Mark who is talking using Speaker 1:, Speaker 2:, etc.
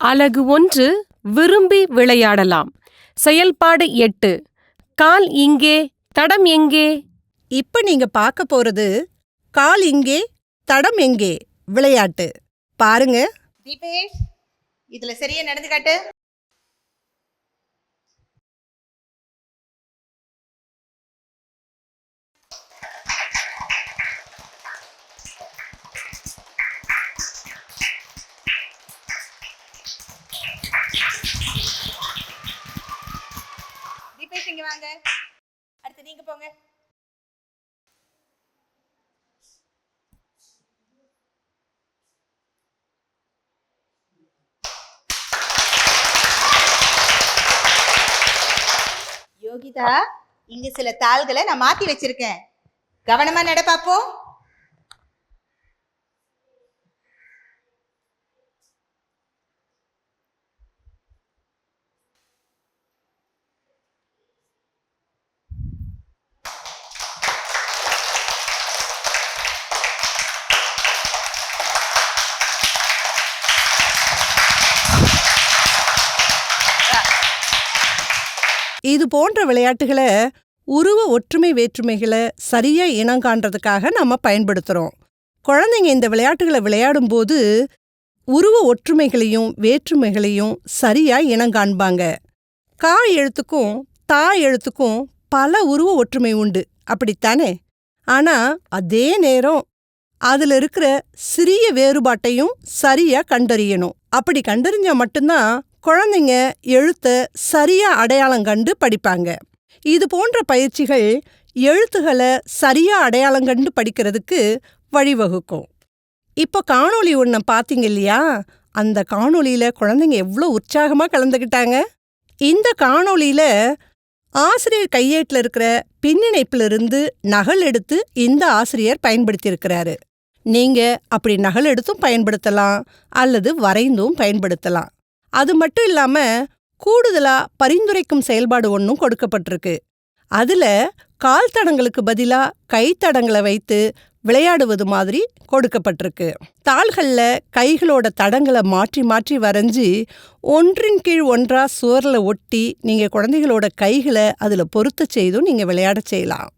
Speaker 1: அலகு ஒன்று விரும்பி விளையாடலாம். செயல்பாடு எட்டு கால் இங்கே தடம் எங்கே?
Speaker 2: இப்ப நீங்க பார்க்க போறது கால் இங்கே தடம் எங்கே? விளையாட்டு. பாருங்க.
Speaker 3: தீபேஷ் இதுல சரியா நடந்து காட்டு. வாங்க. அடுத்து நீங்க போங்க. யோகிதா இங்க சில தாள்களை நான் மாத்தி வச்சிருக்கேன். கவனமா நட பாப்போம்.
Speaker 2: இது போன்ற விளையாட்டுகளை உருவ ஒற்றுமை வேற்றுமைகளை சரியா இனங்காண்றதுக்காக நம்ம பயன்படுத்துறோம். குழந்தைங்க இந்த விளையாட்டுகளை விளையாடும்போது உருவ ஒற்றுமைகளையும் வேற்றுமைகளையும் சரியா இனங்காண்பாங்க கா எழுத்துக்கும் தா எழுத்துக்கும் பல உருவ ஒற்றுமை உண்டு. அப்படித்தானே? ஆனா அதே நேரம் அதுல இருக்கிற சிறிய வேறுபாட்டையும் சரியா கண்டறியணும். அப்படி கண்டறிஞ்சா மட்டும்தான் குழந்தைங்க எழுத்த சரியா அடையாளம் கண்டு படிப்பாங்க. இது போன்ற பயிற்சிகள் எழுத்துகளை சரியா அடையாளம் கண்டு படிக்கிறதுக்கு வழிவகுக்கும். இப்போ காணொளி ஒன்றை பார்த்தீங்க இல்லையா? அந்த காணொளியில குழந்தைங்க எவ்வளோ உற்சாகமா கலந்துக்கிட்டாங்க இந்த காணொளியில ஆசிரியர் கையேட்டில் இருக்கிற பின்னிணைப்பிலிருந்து நகல் எடுத்து இந்த ஆசிரியர் பயன்படுத்தியிருக்கிறாரு. நீங்க அப்படி நகல் எடுத்தும் பயன்படுத்தலாம் அல்லது வரைந்தும் பயன்படுத்தலாம். அது மட்டும் இல்லாம கூடுதலா பரிந்துரைக்கும் செயல்பாடு ஒன்றும் கொடுக்கப்பட்டிருக்கு. அதுல கால் தடங்களுக்கு பதிலா கைத்தடங்களை வைத்து விளையாடுவது மாதிரி கொடுக்கப்பட்டிருக்கு. தாள்கள்ல கைகளோட தடங்களை மாற்றி மாற்றி வரைஞ்சி ஒன்றின் கீழ் ஒன்றா சுவரில் ஒட்டி நீங்க குழந்தைகளோட கைகளை அதுல பொருத்த செய்தும் நீங்க விளையாட செய்யலாம்.